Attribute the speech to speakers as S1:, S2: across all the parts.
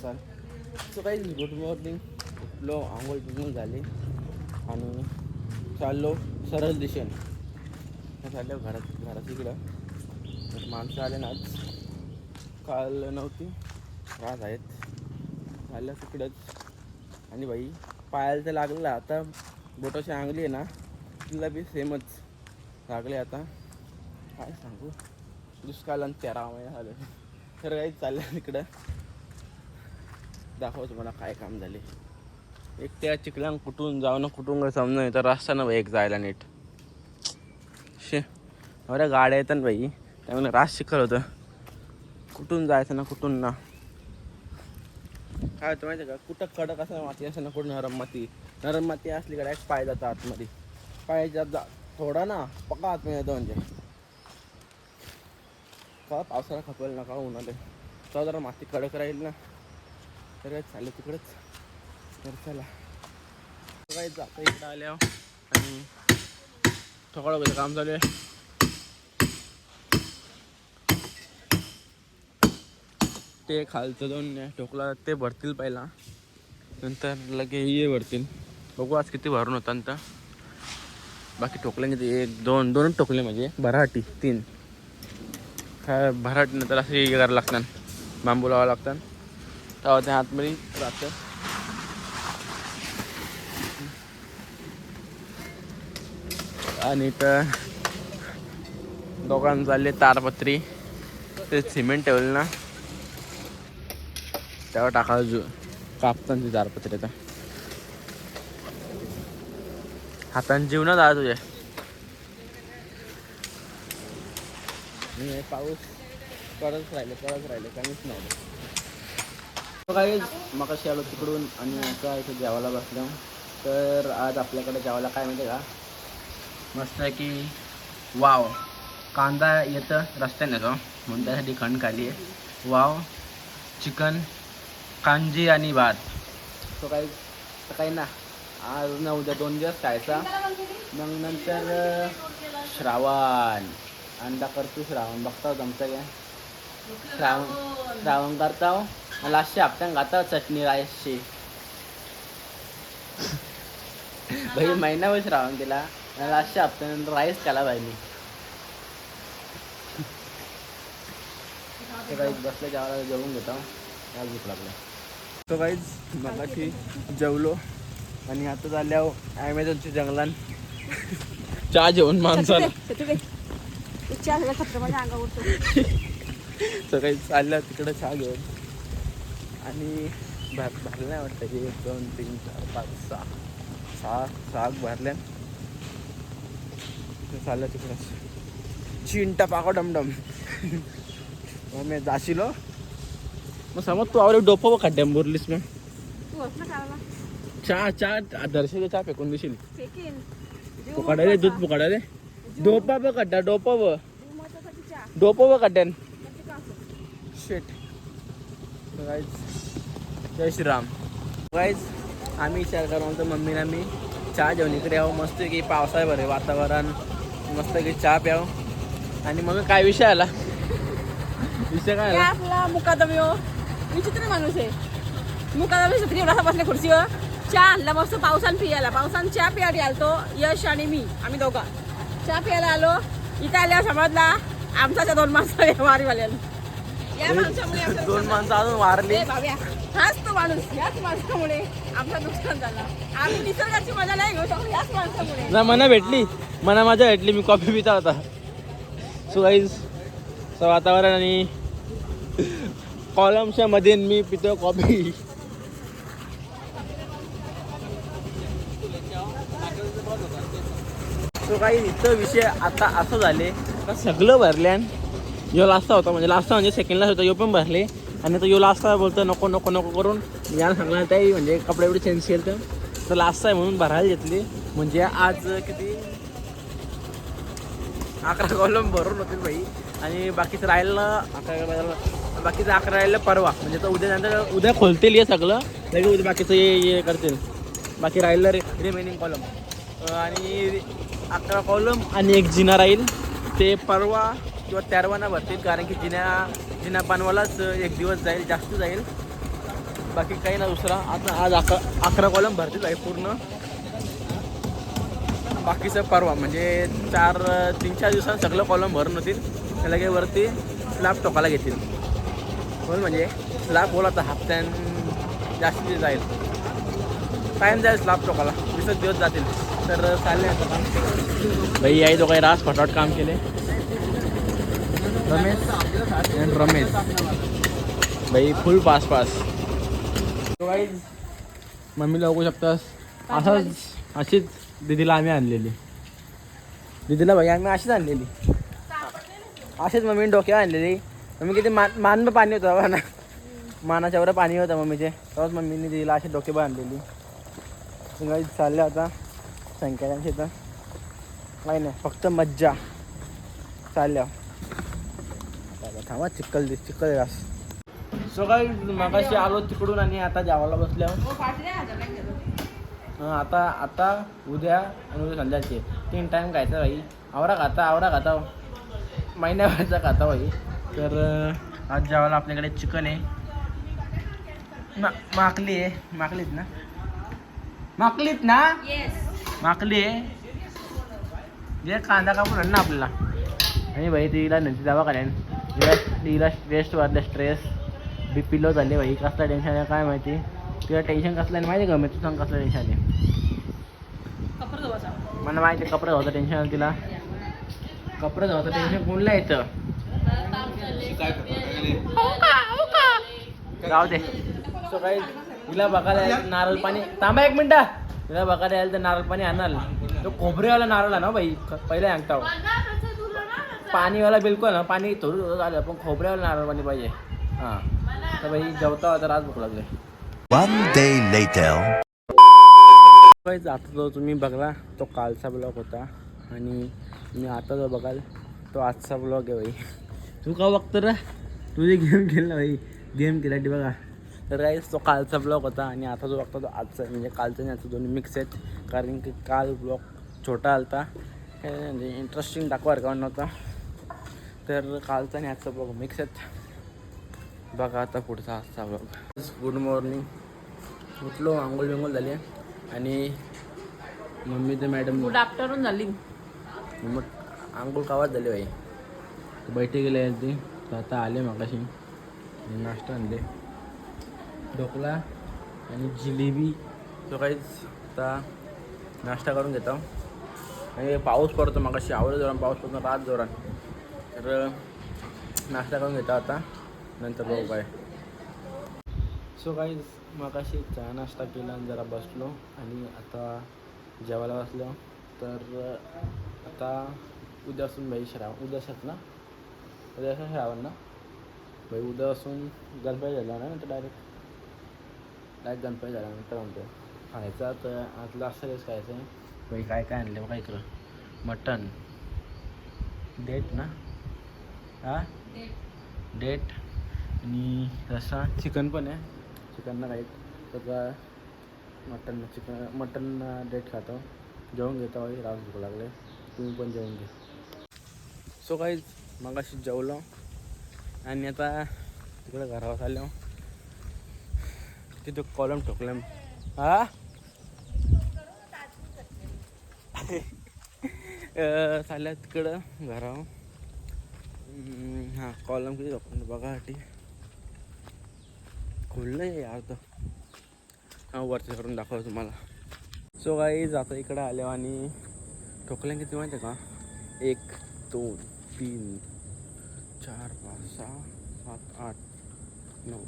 S1: असाल सो काही good morning उठलो आंघोळ बिंघोळ झाली. आणि चाललो सरळ दिशेने. चाललो घरात घरात इकडं. माणसं आले ना आज. काल नव्हती. आज आहेत. चाललं तिकडंच. आणि बाई पायाला तर लागलं. आता बोटाची अंगली आहे ना तिला बी सेमच लागले आता. काय सांगू? दुष्काळ आणि तेरा महिने झाले. तर काही चाललं तिकडं दाखवतो मला काय काम झाले. एक त्या चिखलांग कुठून जाऊ ना कुठून काय समजा तर रस्ता ना बाई एक जायला नीट. शे अरे गाड्या येतात ना बाई त्यामुळे रास शिकल होतं. कुठून जायचं ना कुठून ना. काय होतं माहिती का? कुठं कडक असं माती असं ना कुठं नरम माती. नरम माती असली का डायरेक्ट पाय जातं आतमध्ये. पाय जात जा थोडा ना पक्का आतमध्ये येतो म्हणजे. का पावसाळा खपेल ना का उन्हाळे जरा माती कडक राहील ना. तर काय चालेल तिकडंच. तर चला. काय जातं इकडं आल्यावर. आणि थोडं वेळ काम चालू आहे. ते खालचं दोन ठोकला ते भरतील पहिला. नंतर लगे ये भरतील. बघू आज किती भरून होता नंतर. बाकी ठोकल्याने ते एक दोन दोनच ठोकले म्हणजे भराटी तीन. काय भराटी नंतर असे हे करायला लागतात. बांबू लावावं लागतात. त्या आतमध्ये राहतं. आणि तर दोघांना चालले तारपत्री. ते सिमेंट ठेवलं ना. त्यावर टाकायला जो कापताना ती तारपत्री आता. हाताने जीवनात आला तुझ्या. पाऊस करत राहिले करत राहिले काहीच नव्हतं काहीच मकाशी आलो तिकडून आणि आता इथे जेवायला बसलो. तर आज आपल्याकडे जेवायला काय माहिती आहे का? मस्त आहे की वाव. कांदा येतं रस्त्याने येतो. म्हणून त्यासाठी खंड खाली आहे. वाव चिकन कांजी आणि भात. तो काही तर काही ना. आज ना उद्या दोन दिवस खायचा. मग नंतर श्रावण. अंडा करतो श्रावण. बघता जमतं काय श्रावण श्रावण करता हो. मला अशी हप्त्यान खाता चटणी राईसची. भाई महिनाभर केला मला अशा हप्त्यानंतर राईस खायला पाहिजे. ते काही बसले जेवायला जेवून घेतो. त्याला भूक लागला? तो काहीच मगाशी जेवलो. आणि आता झाल्यावर ॲमेझॉनच्या जंगलात चहा जेवण माणसाला. तर काही चाललं तिकडं चहा घेऊन. आणि भर भरलं नाही वाटतं एक दोन तीन चार पाच सहा. सहा सहा भरल्या. ते चाललं तिकडं. चिंटा पाको डमडम. मग मी जाशीलो मग समज तू आवडे डोपं बघ खड्ड्याम बोरलीस मग चहा चहा दर्शक चहा फेकून देशील. पुकाडा रे दूध पुकाडा रे. डोपा बघ खड्डा डोपा ब डोपं बघ खड्ड्यान शेट गाईज जय श्रीराम. गाईज आम्ही विचार करू म्हणतो मम्मीला मी चहा जेवण इकडे यावं. मस्त की पावसाळ्या बरे वातावरण. मस्त की चहा प्यावं. आणि मग काय विषय आला? विषय काय आला?
S2: आपला मुकादम यो हो? विचित्र माणूस आहे. मुकादम छत्री एवढा बसल्या खुर्चीवर चहा आणला. मस्त पावसान पियाला. पावसान चहा पियाला आलतो यश आणि मी. आम्ही दोघा. चहा पियाला आलो. इथं आल्यावर समजला आमचा त्या दोन माणसं वारीवाल्याला या माणसामुळे आमचं
S1: दोन
S2: नुकसान
S1: माणसं अजून वारली.
S2: झालं. ए भाव्या, हाच तो माणूस याच माणसामुळे आमचं नुकसान झालं. आम्ही निसर्गाची मजा नाही घेऊ शकतो याच माणसामुळे.
S1: ना मना भेटली. मना माझ्या भेटली मी कॉफी पिता होता. सो गाईज सो वातावरण आणि कॉलमच्या मध्ये मी पितो कॉफी सो काही इथं विषय आता असं झाले. का सगळं भरल्यान यो लास्ता होता. म्हणजे लास्ता म्हणजे सेकंडला होता. यो पण भरले. आणि तो यो लास्ता बोलतो नको नको नको करून. यानं सांगला त्याही म्हणजे कपडे एवढे चेंज केलं तर. लास्ट आहे म्हणून भरायला घेतली. म्हणजे आज किती? अकरा कॉलम भरून होते बाई आणि बाकीचं राहिलं अकरा बाकीचं अकरा राहिलं परवा. म्हणजे तर उद्या नंतर उद्या खोलतील हे सगळं. लगेच उद्या बाकीचं हे हे करतील. बाकी राहिलं रे रिमेनिंग कॉलम आणि अकरा कॉलम आणि एक जिना राहील. ते परवा किंवा तेरवाना भरतील कारण की जिन्या जिन्या पानवालाच एक दिवस जाईल जास्त जाईल. बाकी काही ना दुसरा आता आज अकरा अकरा कॉलम भरतील आहे पूर्ण. बाकीचं परवा म्हणजे चार तीन चार दिवसात सगळं कॉलम भरून होतील. त्याला काही वरती स्लॅब टोकाला घेतील. म्हणून म्हणजे स्लॅब बोला आता हप्त्यान जास्ती जाईल. टाईम जाईल स्लॅब टोकाला वीसच दिवस जातील. तर चालले भाई आई काही रास फटाफट काम केले. रमेश and रमेश. भाई फुल पास पास मम्मीला बघू शकतास. असंच अशीच दीदीला आम्ही आणलेली. दीदीला भाई आम्ही अशीच आणलेली. अशीच मम्मीने डोक्यावर आणलेली. मम्मी किती मान मान पाणी होतं ना मानाच्या वर पाणी होतं मम्मीचे. तेव्हाच मम्मीने दिदीला अशी डोके बांधलेली काही चालले आता संख्याच्या इथं काही नाही फक्त मज्जा. चालल्या. चला, थांबा चिक्कल दिस चिक्कल रास सो काही मगाशी आलो तिकडून आणि आता जेवायला बसल्यावर. हं, आता आता उद्या आणि उद्या संध्याचे तीन टाईम खायचा भाई आवरा खाता आवरा खाता. महिन्याभरचा खाता भाई तर आज जेवायला आपल्याकडे चिकन आहे. मा माकली आहे. माकलीत ना? माकलीत ना? माकली आहे. जे कांदा कापून आण ना आपल्याला. आणि भाई तिला नंतर दवाखान्यात. तिला तिला स्ट्रेस वाढलं स्ट्रेस बी पिलो झाले भाई. कसलं टेन्शन आहे काय माहिती? तिला टेन्शन कसलं आहे माहिती का? मी तू सांग कसलं टेन्शन आहे. मला माहिती कपडे होतं टेन्शन आलं तिला. कपडे होतं टेन्शन कोणला येतं जाऊ दे. सो काही तिला बघायला नारळ पाणी. थांबा एक मिनिट. तिला बघायला यायला तर नारळ पाणी आणाल तो खोबरेवाला नारळ आहे ना भाई. पहिले सांगता. पाणीवाला बिलकुल ना पाणी थोडं थोडं झालं पण खोबऱ्यावाला नारळ पाणी पाहिजे. हां. तर भाई जेवता तर आज भूक लागले.
S3: One day later.
S1: काही आता जो तुम्ही बघला तो कालचा ब्लॉग होता. आणि मी आता जो बघाल तो आजचा ब्लॉग आहे भाई तू का बघतो रे? तुझे गेम खेळला भाई गेम केला बघा. तर काहीच तो कालचा ब्लॉग होता आणि आता जो बघतो तो आजचा. म्हणजे कालचा आणि आजचा दोन्ही मिक्स आहेत. कारण की काल ब्लॉग छोटा आलता. काय म्हणजे इंटरेस्टिंग दाखवा नव्हता. तर कालचा आणि आजचा ब्लॉग मिक्स आहेत. बघा आता पुढचा आजचा ब्लॉग गुड मॉर्निंग उठलो आंघोळ बिंघोळ झाली आणि मम्मी ते मॅडम
S2: गुड आफ्टरनून झाली.
S1: मग आंघोळ कावात झाली बाई. बैठे गेले ती. आता आले मगाशी. नाश्ता आणले. ढोकळा आणि जिलेबी. तो काहीच आता नाश्ता करून घेतो. आणि पाऊस पडतो मगाशी. आवडे जोरान पाऊस पडतो. रात जोरान तर नाश्ता करून घेतो आता नंतर बघू काय. सो काही मगाशी चहा नाश्ता केला आणि जरा बसलो आणि आता जेवायला बसलो. तर आता उद्यापासून भाई श्रावण उद्या असत ना? उद्या असं श्रावण ना? भाई असून गणपती झाला ना तर डायरेक्ट डायरेक्ट गणपती झाल्यानंतर म्हणतो खायचा तर आतला लास्ट दिवस खायचं आहे. भाई काय काय आणलं बघा इकडं. मटन डेट ना? हां? डेट आणि रसा चिकन पण आहे. चिकन ना काही त्याचा मटन चिकन मटन डेट खातो. जेवून घेतो भाई रास भूक लागले. तुम्ही पण जेवून घे. सो काही मगाशी जेवलो. आणि आता तिकडे घरावर आलो. तिथं कॉलम ठोकलं हा? चालल्या तिकडं घरावर. हां कॉलम किती ठोकलं बघा टी खुललं आहे यार तर. हां वरती करून दाखवतो तुम्हाला. सो काही जाता इकडं आलो आणि ठोकल्या किती माहिती आहे का? एक दोन तीन चार पाच सहा सात आठ नऊ.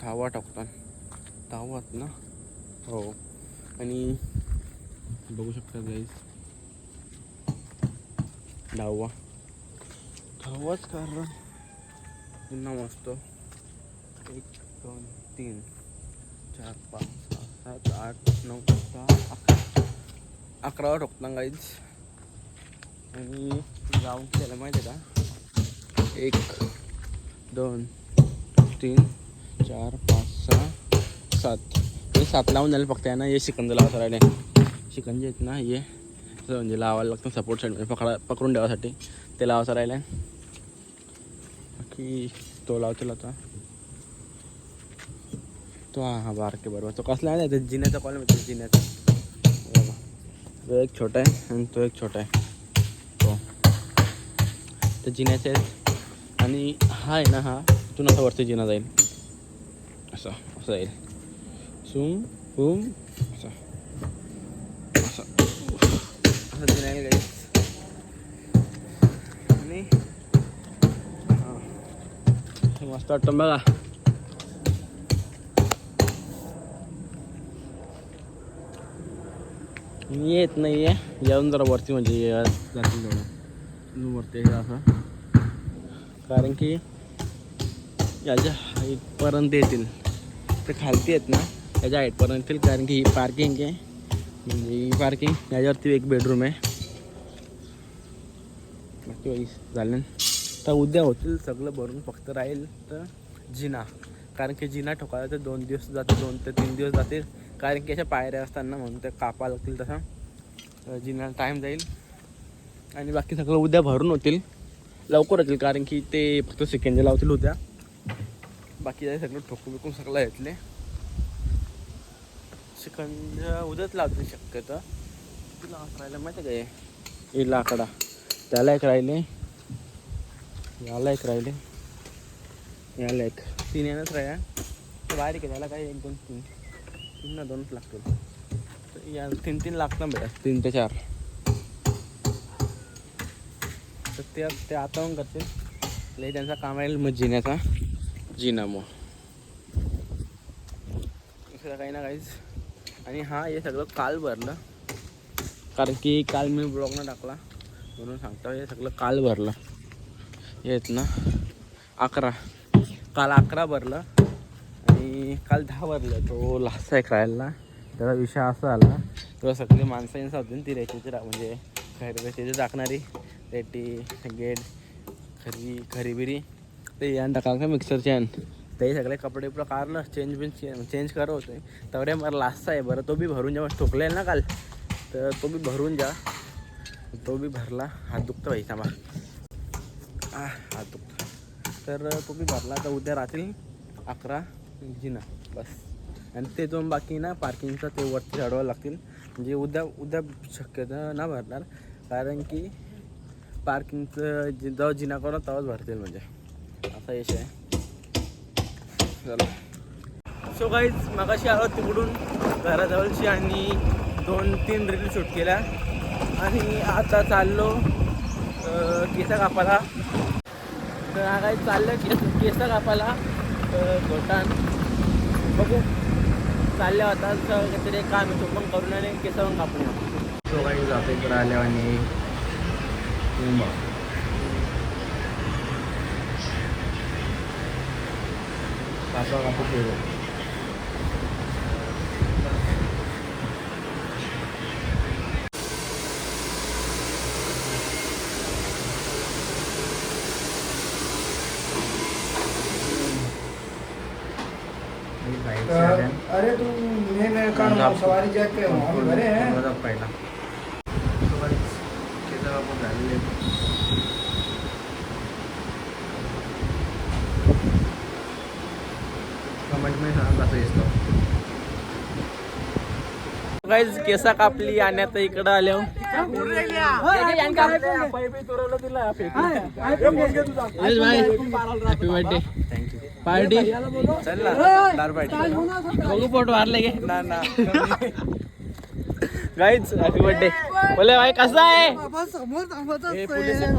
S1: दहावा टाकतात दहावात ना? हो. आणि बघू शकता गाईज दहावा. दहावाच कारण पुन्हा मस्त. एक दोन तीन चार पाच सहा सात आठ नऊ दहा अकरा. अकरावा ठोकता गाईज आणि जाऊन त्याला माहिती आहे का? एक दोन तीन चार पाच सहा सात. हे सात लावून झालं फक्त आहे ना हे शिकंज लावा राहिले. शिकंजे आहेत ना हे. म्हणजे लावायला लागतं सपोर्ट साईड पकडा पकडून ठेवासाठी ते लावायचं राहिलं. की तो लावतील आता तो हा हा बारके बरोबर तो कसला आहे ना जिन्याचा कॉल मिळतो जिन्याचा तो एक छोटा आहे आणि तो एक छोटा आहे तो तर जिन्याचे आहेत आणि हा आहे ना हा तू असा वरती जिना जाईल असं असं जाईल सुम हुम असं मस्त वाटतं बघा मी येत नाही आहे येऊन जरा वरती म्हणजे जातील थोडं वरती असं कारण की याच्या हाईटपर्यंत येतील ते खालती आहेत ना याच्या हाईटपर्यंत येतील कारण की ही पार्किंग आहे म्हणजे ही पार्किंग याच्यावरती एक बेडरूम आहे बाकी बाई झालं तर उद्या होतील सगळं भरून फक्त राहील तर जिना. कारण की जिना ठोकायला तर दोन दिवस जाते दोन ते तीन दिवस जातील कारण की अशा पायऱ्या असताना म्हणून ते कापा लागतील तसा. जिनाला जिना टाईम जाईल. आणि बाकी सगळं उद्या भरून होतील. लवकर होतील कारण की ते फक्त सेकंड लावतील उद्या. बाकी सगळं ठोकून बिकून सगळं घेतले सेकंद उद्याच लावतील शक्यतो. तुला राहिलं माहिती आहे काय हे लाकडा. त्याला एक राहिले. याला एक राहिले. याला एक. तीन यानंच राहिल्या ते बारीक आहे त्याला काय एक दोन तीन. तीन ना दोनच लागतील. तर या तीन तीन लागतं बेटा. तीन ते चार. तर ते ते आता पण करतील. लई त्यांचा काम आहे मग जिन्याचा. जिना मग दुसरं काही ना काहीच. आणि हा हे सगळं काल भरलं. कारण की काल मी ब्लॉग न टाकला. म्हणून सांगतो हे सगळं काल भरलं. येत ना? अकरा. काल अकरा भरलं आणि काल दहा भरलं. तो लास्ट आहे खायला त्याचा विषय असा आला तेव्हा सगळी माणसं साधून होती ती रेतीची म्हणजे खरी रेतीची टाकणारी रेटी गेट खरी खरीबिरी ते यान टाका का मिक्सरचे यान? ते सगळे कपडे पुढं काढलं चेंज बिंज चेंज करत होते. तेवढे मला लास्ट आहे. बरं तो बी भरून जा. ठोकले ना काल? तर तो बी भरून जा. तो बी भरला. हात दुखतो व्हायचा मग आ, तर तो भरला तर उद्या रात्री अकरा जिना बस. आणि ते दोन बाकी ना पार्किंगचं ते वरती चढवावं लागतील. म्हणजे उद्या उद्या शक्यता ना भरणार. कारण की पार्किंगचं जि- जेव्हा जिना करून तेव्हाच भरतील म्हणजे. असा यश आहे. चला. सो काहीच मगाशी आलो तिकडून घराजवळची आणि दोन तीन रील शूट केल्या. आणि आता चाललो केसा कापाला तर हा काय चाललं केस केस कापायला. अं, घोटान बघू. चालल्या होता तर काहीतरी एक काम येतो पण करून आणि केस पण कापून सो काही जातो इकडं आल्या आणि कापा कापू
S4: अरे तू मैं मैं कान
S1: आप-
S4: सवारी चेक के हम घरे हैं
S1: पहिला कमेंट सांग कसं दिसतो गाईज केसा कापली आणि आता इकडं आलो हॅपी बर्थडे पार्टी? चल ना पार्टी. बघू पोट मारले गे. ना ना. गाईज हॅपी बर्थडे बोले भाई कसा आहे? ए, पोलीस आहे, पोलीस आहे.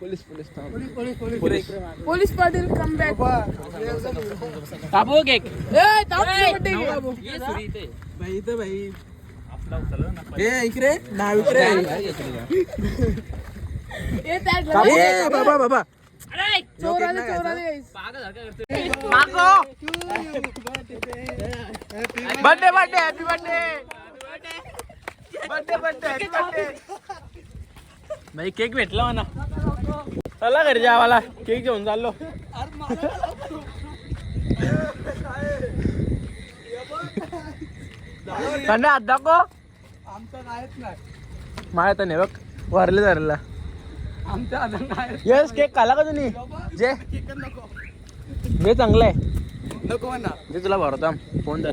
S1: Police police police
S2: police Patil come back
S1: कापू केक
S4: इकडे. नाव इकडे. बाबा बाबा.
S2: चोराले चोराले
S1: birthday birthday happy birthday birthday birthday happy birthday भाई केक भेटला म्हणा. चला घरी जा मला केक घेऊन चाललो. थंड हात दाखव.
S4: आमचं नाहीच नाही.
S1: माझ्या तर नाही बघ. वरले धरला.
S4: अजून नाही.
S1: यस केक खाला का तुम्ही? जे.
S4: चिकन नको
S1: हे चांगलं आहे.
S4: नको म्हणा.
S1: ते तुला भरवता फोन तर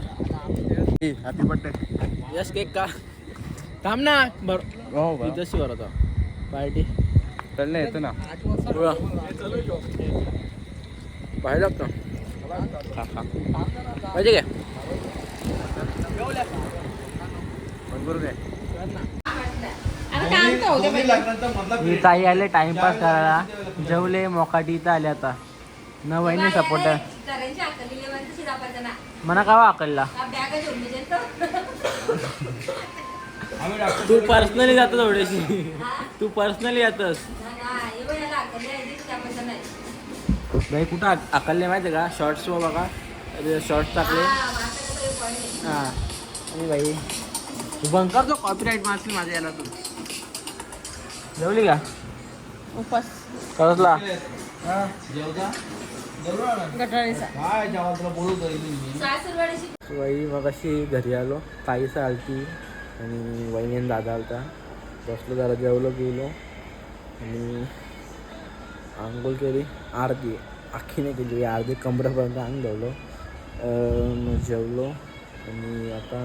S4: हॅपी बर्थडे
S1: यस केक का थांब ना. भर.
S4: हो
S1: इथंच भरवता. पार्टी
S4: चल येतो ना.
S1: बाहेर लागतो खा खा. पाहिजे काय
S2: आता काय पाहिजे
S1: मी ताई आले टाइमपास करायला. जेवले मोकाटी इथं आले आता. न वहिनी सपोर्ट मना का वाकलला
S2: बॅग घेऊन
S1: तू पर्सनली जातो. थोडीशी तू पर्सनली येतस भाई कुठं आक- आकलले माहिती आहे का? शॉर्ट्स बघा. शॉर्ट्स टाकले. हां आणि भाई तू बंकर तो कॉपीराईट मारशील माझ्या याला तू. जेवली का?
S2: उपास.
S1: कसला वाई मग अशी घरी आलो. ताईस आलती. आणि वहिनी आणि दादा आलता. बसलो जरा जेवलो गेलो. आणि आंघोळ केली. अर्धी. अख्खी नाही केली अर्धी कमरेपर्यंत अंग धवलो जेवलो. आणि आता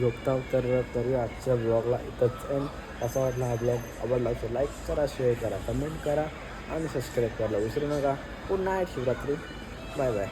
S1: झोपता तर तरी आजच्या ब्लॉगला इथंच असा वाटला हा ब्लॉग आवडला असेल लाईक करा शेअर करा कमेंट करा आणि सबस्क्राईब करायला विसरू नका. पुन्हा नाईट शिवरात्री. Bye bye